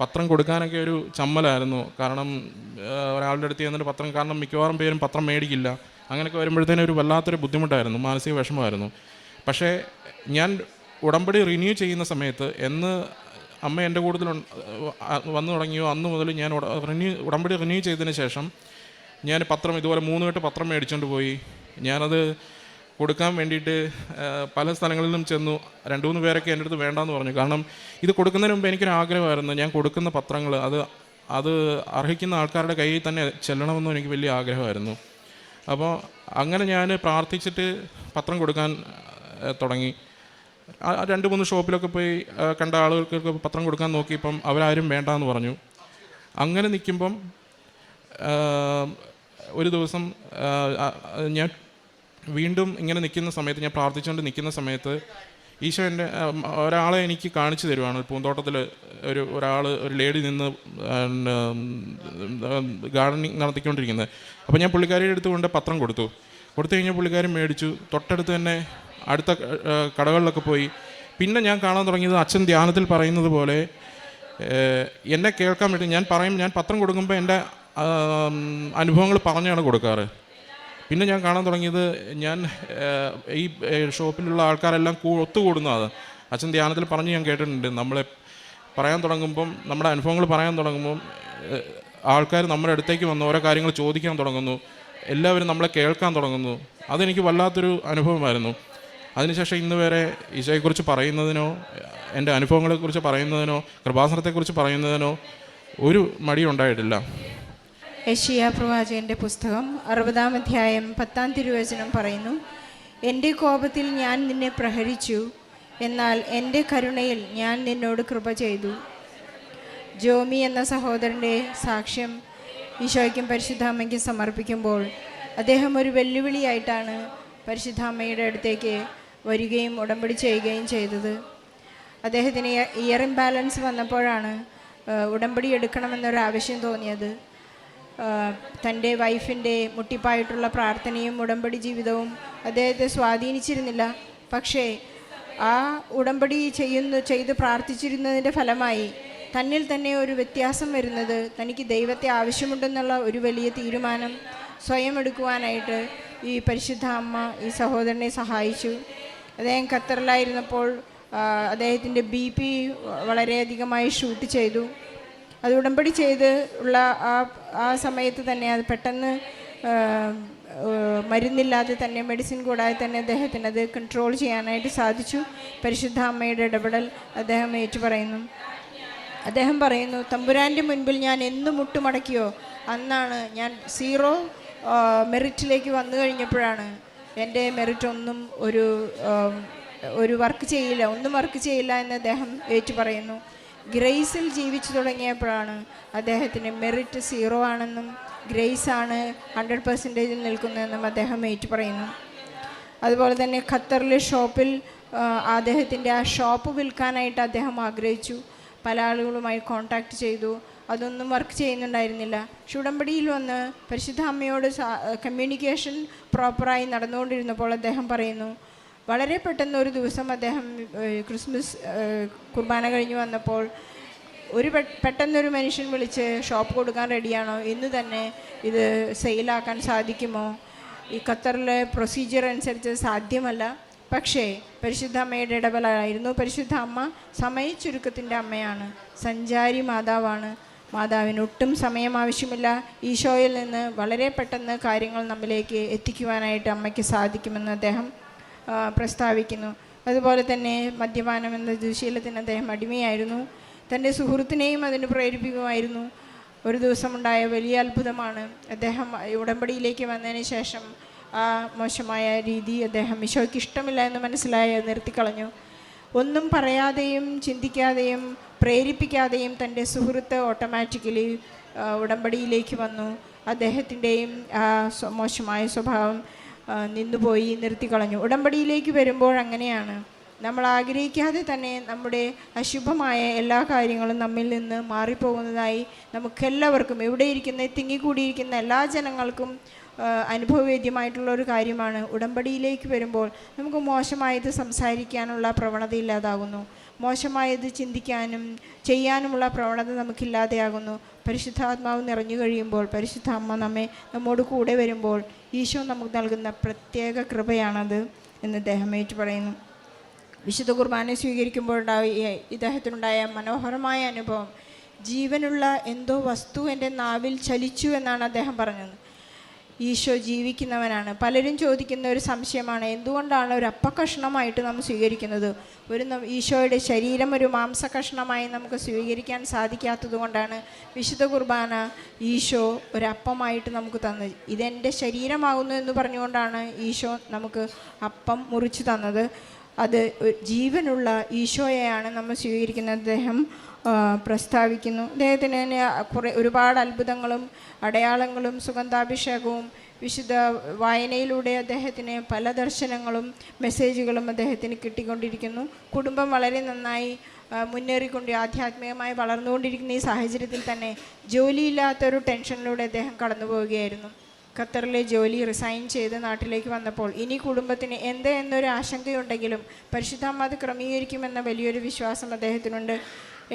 പത്രം കൊടുക്കാനൊക്കെ ഒരു ചമ്മലായിരുന്നു. കാരണം ഒരാളുടെ അടുത്ത് ചെന്നിട്ട് പത്രം കാരണം മിക്കവാറും പേരും പത്രം മേടിക്കില്ല. അങ്ങനെയൊക്കെ വരുമ്പോഴത്തേനും ഒരു വല്ലാത്തൊരു ബുദ്ധിമുട്ടായിരുന്നു മാനസിക വിഷമമായിരുന്നു. പക്ഷേ ഞാൻ ഉടമ്പടി റിന്യൂ ചെയ്യുന്ന സമയത്ത് എന്ന് അമ്മ എന്റെ കൂടുതൽ വന്നു തുടങ്ങിയോ അന്ന് മുതൽ ഞാൻ റിന്യൂ ഉടമ്പടി റിന്യൂ ചെയ്തതിന് ശേഷം ഞാൻ പത്രം ഇതുപോലെ മൂന്ന് വട്ടം പത്രം മേടിച്ചുകൊണ്ട് പോയി. ഞാനത് കൊടുക്കാൻ വേണ്ടിയിട്ട് പല സ്ഥലങ്ങളിലും ചെന്നു. രണ്ട് മൂന്ന് പേരൊക്കെ എന്റെ അടുത്ത് വേണ്ടാന്ന് പറഞ്ഞു. കാരണം ഇത് കൊടുക്കുന്നതിന് മുമ്പ് എനിക്കൊരു ആഗ്രഹമായിരുന്നു. ഞാൻ കൊടുക്കുന്ന പത്രങ്ങൾ അത് അത് അർഹിക്കുന്ന ആൾക്കാരുടെ കയ്യിൽ തന്നെ ചെല്ലണമെന്നും എനിക്ക് വലിയ ആഗ്രഹമായിരുന്നു. അപ്പോൾ അങ്ങനെ ഞാൻ പ്രാർത്ഥിച്ചിട്ട് പത്രം കൊടുക്കാൻ തുടങ്ങി. രണ്ട് മൂന്ന് ഷോപ്പിലൊക്കെ പോയി കണ്ട ആളുകൾക്കൊക്കെ പത്രം കൊടുക്കാൻ നോക്കിയപ്പം അവരാരും വേണ്ടാന്ന് പറഞ്ഞു. അങ്ങനെ നിൽക്കുമ്പം ഒരു ദിവസം ഞാൻ വീണ്ടും ഇങ്ങനെ നിൽക്കുന്ന സമയത്ത് ഞാൻ പ്രാർത്ഥിച്ചുകൊണ്ട് നിൽക്കുന്ന സമയത്ത് ഈശോ എന്റെ ഒരാളെ എനിക്ക് കാണിച്ചു തരുവാണ്. പൂന്തോട്ടത്തിൽ ഒരു ഒരാൾ ഒരു ലേഡി നിന്ന് ഗാർഡനിങ് നടത്തിക്കൊണ്ടിരിക്കുന്നത്. അപ്പോൾ ഞാൻ പുള്ളിക്കാരിയുടെ അടുത്ത് കൊണ്ട് പത്രം കൊടുത്തു. കൊടുത്തു കഴിഞ്ഞാൽ പുള്ളിക്കാരി മേടിച്ചു. തൊട്ടടുത്ത് തന്നെ അടുത്ത കടകളിലൊക്കെ പോയി. പിന്നെ ഞാൻ കാണാൻ തുടങ്ങിയത് അച്ഛൻ ധ്യാനത്തിൽ പറയുന്നത് പോലെ എന്നെ കേൾക്കാൻ വേണ്ടി ഞാൻ പറയും ഞാൻ പത്രം കൊടുക്കുമ്പോൾ എന്റെ അനുഭവങ്ങൾ പറഞ്ഞാണ് കൊടുക്കാറ്. പിന്നെ ഞാൻ കാണാൻ തുടങ്ങിയത് ഞാൻ ഈ ഷോപ്പിലുള്ള ആൾക്കാരെല്ലാം കൂ ഒത്തുകൂടുന്നതാണ്. അച്ഛൻ ധ്യാനത്തിൽ പറഞ്ഞ് ഞാൻ കേട്ടിട്ടുണ്ട്. നമ്മളെ പറയാൻ തുടങ്ങുമ്പം നമ്മുടെ അനുഭവങ്ങൾ പറയാൻ തുടങ്ങുമ്പം ആൾക്കാർ നമ്മുടെ അടുത്തേക്ക് വന്ന് ഓരോ കാര്യങ്ങൾ ചോദിക്കാൻ തുടങ്ങുന്നു. എല്ലാവരും നമ്മളെ കേൾക്കാൻ തുടങ്ങുന്നു. അതെനിക്ക് വല്ലാത്തൊരു അനുഭവമായിരുന്നു. അതിനുശേഷം ഇന്ന് വരെ ഈശോയെക്കുറിച്ച് പറയുന്നതിനോ എന്റെ അനുഭവങ്ങളെക്കുറിച്ച് പറയുന്നതിനോ കൃപാസനത്തെക്കുറിച്ച് പറയുന്നതിനോ ഒരു മടിയും ഉണ്ടായിട്ടില്ല യഷിയ പ്രവാചകന്റെ പുസ്തകം അറുപതാം അധ്യായം പത്താം തിരുവചനം പറയുന്നു എന്റെ കോപത്തിൽ ഞാൻ നിന്നെ പ്രഹരിച്ചു എന്നാൽ എന്റെ കരുണയിൽ ഞാൻ നിന്നോട് കൃപ ചെയ്തു. ജോമി എന്ന സഹോദരന്റെ സാക്ഷ്യം ഈശോയ്ക്കും പരിശുദ്ധാമ്മയ്ക്കും സമർപ്പിക്കുമ്പോൾ അദ്ദേഹം ഒരു വെല്ലുവിളിയായിട്ടാണ് പരിശുദ്ധാമ്മയുടെ അടുത്തേക്ക് വരികയും ഉടമ്പടി ചെയ്യുകയും ചെയ്തത്. അദ്ദേഹത്തിന് ഇയർ ഇംബാലൻസ് വന്നപ്പോഴാണ് ഉടമ്പടി എടുക്കണമെന്നൊരു ആവശ്യം തോന്നിയത്. തന്റെ വൈഫിന്റെ മുട്ടിപ്പായിട്ടുള്ള പ്രാർത്ഥനയും ഉടമ്പടി ജീവിതവും അദ്ദേഹത്തെ സ്വാധീനിച്ചിരുന്നില്ല. പക്ഷേ ആ ഉടമ്പടി ചെയ്യുന്നു ചെയ്ത് പ്രാർത്ഥിച്ചിരുന്നതിന്റെ ഫലമായി തന്നിൽ തന്നെ ഒരു വ്യത്യാസം വരുന്നത് തനിക്ക് ദൈവത്തെ ആവശ്യമുണ്ടെന്നുള്ള ഒരു വലിയ തീരുമാനം സ്വയം എടുക്കുവാനായിട്ട് ഈ പരിശുദ്ധ അമ്മ ഈ സഹോദരനെ സഹായിച്ചു. അദ്ദേഹം ഖത്തറിലായിരുന്നപ്പോൾ അദ്ദേഹത്തിന്റെ ബി പി വളരെയധികമായി ഷൂട്ട് ചെയ്തു. അത് ഉടമ്പടി ചെയ്ത് ഉള്ള ആ ആ സമയത്ത് തന്നെ അത് പെട്ടെന്ന് മരുന്നില്ലാതെ തന്നെ മെഡിസിൻ കൂടാതെ തന്നെ അദ്ദേഹത്തിന് അത് കൺട്രോൾ ചെയ്യാനായിട്ട് സാധിച്ചു. പരിശുദ്ധ അമ്മയുടെ ഇടപെടൽ അദ്ദേഹം ഏറ്റുപറയുന്നു. അദ്ദേഹം പറയുന്നു തമ്പുരാന്റെ മുൻപിൽ ഞാൻ എന്ന് മുട്ടുമടക്കിയോ അന്നാണ് ഞാൻ സീറോ മെറിറ്റിലേക്ക് വന്നു കഴിഞ്ഞപ്പോഴാണ് എന്റെ മെറിറ്റ് ഒന്നും ഒരു ഒരു വർക്ക് ചെയ്യില്ല ഒന്നും വർക്ക് ചെയ്യില്ല എന്ന് അദ്ദേഹം ഏറ്റു പറയുന്നു ഗ്രേസിൽ ജീവിച്ചു തുടങ്ങിയപ്പോഴാണ് അദ്ദേഹത്തിന് മെറിറ്റ് സീറോ ആണെന്നും ഗ്രേസ് ആണ് ഹൺഡ്രഡ് പെർസെന്റേജിൽ നിൽക്കുന്നതെന്നും അദ്ദേഹം ഏറ്റു പറയുന്നു. അതുപോലെ തന്നെ ഖത്തറിലെ ഷോപ്പിൽ അദ്ദേഹത്തിന്റെ ആ ഷോപ്പ് വിൽക്കാനായിട്ട് അദ്ദേഹം ആഗ്രഹിച്ചു. പല ആളുകളുമായി കോണ്ടാക്ട് ചെയ്തു. അതൊന്നും വർക്ക് ചെയ്യുന്നുണ്ടായിരുന്നില്ല. പക്ഷെ ഉടമ്പടിയിൽ വന്ന് പരിശുദ്ധ അമ്മയോട് കമ്മ്യൂണിക്കേഷൻ പ്രോപ്പറായി നടന്നുകൊണ്ടിരുന്നപ്പോൾ അദ്ദേഹം പറയുന്നു വളരെ പെട്ടെന്ന് ഒരു ദിവസം അദ്ദേഹം ക്രിസ്മസ് കുർബാന കഴിഞ്ഞ് വന്നപ്പോൾ ഒരു പെട്ടെന്നൊരു മനുഷ്യൻ വിളിച്ച് ഷോപ്പ് കൊടുക്കാൻ റെഡിയാണോ? ഇന്ന് തന്നെ ഇത് സെയിലാക്കാൻ സാധിക്കുമോ? ഈ ഖത്തറിലെ പ്രൊസീജിയർ അനുസരിച്ച് സാധ്യമല്ല. പക്ഷേ പരിശുദ്ധ അമ്മയുടെ ഇടപെടലായിരുന്നു. പരിശുദ്ധ അമ്മ സമയ ചുരുക്കത്തിന്റെ അമ്മയാണ്. സഞ്ചാരി മാതാവാണ്. മാതാവിന് ഒട്ടും സമയം ആവശ്യമില്ല. ഈശോയിൽ നിന്ന് വളരെ പെട്ടെന്ന് കാര്യങ്ങൾ നമ്മിലേക്ക് എത്തിക്കുവാനായിട്ട് അമ്മയ്ക്ക് സാധിക്കുമെന്ന് അദ്ദേഹം പ്രസ്താവിക്കുന്നു. അതുപോലെ തന്നെ മദ്യപാനം എന്ന ദുശീലത്തിന് അദ്ദേഹം അടിമയായിരുന്നു. തന്റെ സുഹൃത്തിനെയും അതിന് പ്രേരിപ്പിക്കുമായിരുന്നു. ഒരു ദിവസമുണ്ടായ വലിയ അത്ഭുതമാണ് അദ്ദേഹം ഉടമ്പടിയിലേക്ക് വന്നതിന് ശേഷം ആ മോശമായ രീതി അദ്ദേഹം ഈശോയ്ക്ക് ഇഷ്ടമില്ല എന്ന് മനസ്സിലായ നിർത്തിക്കളഞ്ഞു. ഒന്നും പറയാതെയും ചിന്തിക്കാതെയും പ്രേരിപ്പിക്കാതെയും തന്റെ സുഹൃത്ത് ഓട്ടോമാറ്റിക്കലി ഉടമ്പടിയിലേക്ക് വന്നു. അദ്ദേഹത്തിന്റെയും മോശമായ സ്വഭാവം നിന്നുപോയി നിർത്തിക്കളഞ്ഞു. ഉടമ്പടിയിലേക്ക് വരുമ്പോൾ അങ്ങനെയാണ്. നമ്മൾ ആഗ്രഹിക്കാതെ തന്നെ നമ്മുടെ അശുഭമായ എല്ലാ കാര്യങ്ങളും നമ്മിൽ നിന്ന് മാറിപ്പോകുന്നതായി നമുക്കെല്ലാവർക്കും ഇവിടെ ഇരിക്കുന്ന തിങ്ങിക്കൂടിയിരിക്കുന്ന എല്ലാ ജനങ്ങൾക്കും അനുഭവവേദ്യമായിട്ടുള്ള ഒരു കാര്യമാണ്. ഉടമ്പടിയിലേക്ക് വരുമ്പോൾ നമുക്ക് മോശമായത് സംസാരിക്കാനുള്ള പ്രവണത ഇല്ലാതാകുന്നു. മോശമായത് ചിന്തിക്കാനും ചെയ്യാനുമുള്ള പ്രവണത നമുക്കില്ലാതെയാകുന്നു. പരിശുദ്ധാത്മാവ് നിറഞ്ഞു കഴിയുമ്പോൾ പരിശുദ്ധ അമ്മ നമ്മെ നമ്മോട് കൂടെ വരുമ്പോൾ ഈശോ നമുക്ക് നൽകുന്ന പ്രത്യേക കൃപയാണത് എന്ന് അദ്ദേഹം ഏറ്റു പറയുന്നു. വിശുദ്ധ കുർബാന സ്വീകരിക്കുമ്പോഴുണ്ടായ ഇദ്ദേഹത്തിനുണ്ടായ മനോഹരമായ അനുഭവം ജീവനുള്ള എന്തോ വസ്തു എന്റെ നാവിൽ ചലിച്ചു എന്നാണ് അദ്ദേഹം പറഞ്ഞത്. ഈശോ ജീവിക്കുന്നവനാണ്. പലരും ചോദിക്കുന്ന ഒരു സംശയമാണ് എന്തുകൊണ്ടാണ് ഒരു അപ്പക്കഷ്ണമായിട്ട് നാം സ്വീകരിക്കുന്നത്? ഒരു ഈശോയുടെ ശരീരം ഒരു മാംസ കഷ്ണമായി നമുക്ക് സ്വീകരിക്കാൻ സാധിക്കാത്തത് കൊണ്ടാണ് വിശുദ്ധ കുർബാന ഈശോ ഒരു അപ്പമായിട്ട് നമുക്ക് തന്നത്. ഇതെന്റെ ശരീരമാകുന്നു എന്ന് പറഞ്ഞുകൊണ്ടാണ് ഈശോ നമുക്ക് അപ്പം മുറിച്ചു തന്നത്. അത് ജീവനുള്ള ഈശോയെയാണ് നമ്മൾ സ്വീകരിക്കുന്നത്. അദ്ദേഹം പ്രസ്താവിക്കുന്നു. അദ്ദേഹത്തിന് തന്നെ കുറേ ഒരുപാട് അത്ഭുതങ്ങളും അടയാളങ്ങളും സുഗന്ധാഭിഷേകവും വിശുദ്ധ വായനയിലൂടെ അദ്ദേഹത്തിന് പല ദർശനങ്ങളും മെസ്സേജുകളും അദ്ദേഹത്തിന് കിട്ടിക്കൊണ്ടിരിക്കുന്നു. കുടുംബം വളരെ നന്നായി മുന്നേറിക്കൊണ്ട് ആധ്യാത്മികമായി വളർന്നുകൊണ്ടിരിക്കുന്ന ഈ സാഹചര്യത്തിൽ തന്നെ ജോലിയില്ലാത്തൊരു ടെൻഷനിലൂടെ അദ്ദേഹം കടന്നു പോവുകയായിരുന്നു ഖത്തറിലെ ജോലി റിസൈൻ ചെയ്ത് നാട്ടിലേക്ക് വന്നപ്പോൾ ഇനി കുടുംബത്തിന് എന്ത് എന്നൊരു ആശങ്കയുണ്ടെങ്കിലും പരിശുദ്ധാമ്മ ക്രമീകരിക്കുമെന്ന വലിയൊരു വിശ്വാസം അദ്ദേഹത്തിനുണ്ട്.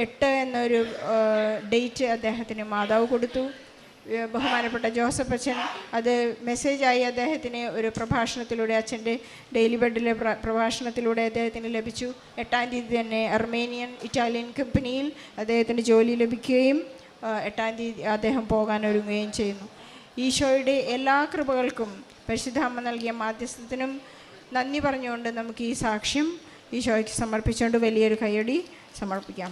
എട്ട് എന്നൊരു ഡേറ്റ് അദ്ദേഹത്തിന് മാതാവ് കൊടുത്തു. ബഹുമാനപ്പെട്ട ജോസഫ് അച്ഛൻ അത് മെസ്സേജായി അദ്ദേഹത്തിന് ഒരു പ്രഭാഷണത്തിലൂടെ അച്ഛന്റെ ഡെയിലി ബെഡിലെ പ്രഭാഷണത്തിലൂടെ അദ്ദേഹത്തിന് ലഭിച്ചു. എട്ടാം തീയതി തന്നെ അർമേനിയൻ ഇറ്റാലിയൻ കമ്പനിയിൽ അദ്ദേഹത്തിന് ജോലി ലഭിക്കുകയും എട്ടാം തീയതി അദ്ദേഹം പോകാൻ ഒരുങ്ങുകയും ചെയ്യുന്നു. ഈശോയുടെ എല്ലാ കൃപകൾക്കും പരിശുദ്ധാമ്മ നൽകിയ മാധ്യസ്ഥത്തിനും നന്ദി പറഞ്ഞുകൊണ്ട് നമുക്ക് ഈ സാക്ഷ്യം ഈശോയ്ക്ക് സമർപ്പിച്ചുകൊണ്ട് വലിയൊരു കൈയടി സമർപ്പിക്കാം.